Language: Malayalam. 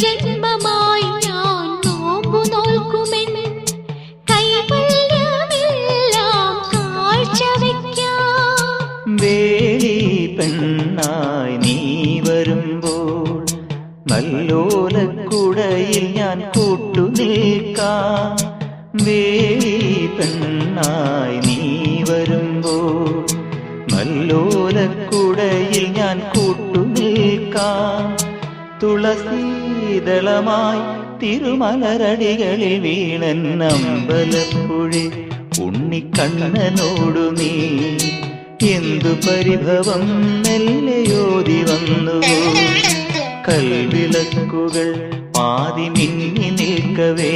ജന്മമായി ഞാൻ നോമ്പു നോൽക്കുമെന്ന് കൈവല്യമെല്ലാം കാഴ്ച വയ്ക്കാം വേളി പെണ്ണായി നീ വരുമ്പോൾ നല്ലോലക്കുടയിൽ ഞാൻ കൂട്ടു നിൽക്കാം. വേളി പെണ്ണായി നീ വരുമ്പോൾ നല്ലോലക്കുടയിൽ ഞാൻ കൂട്ടു നിൽക്കാം. തുളസീതളമായി തിരുമലരടികളിൽ വീണൻ അമ്പലപ്പുഴി ഉണ്ണിക്കണ്ണനോടു നീ. എന്തു പരിഭവം മെല്ലയോതി വന്നു കൽവിളക്കുകൾ പാതി മിന്നി നിൽക്കവേ.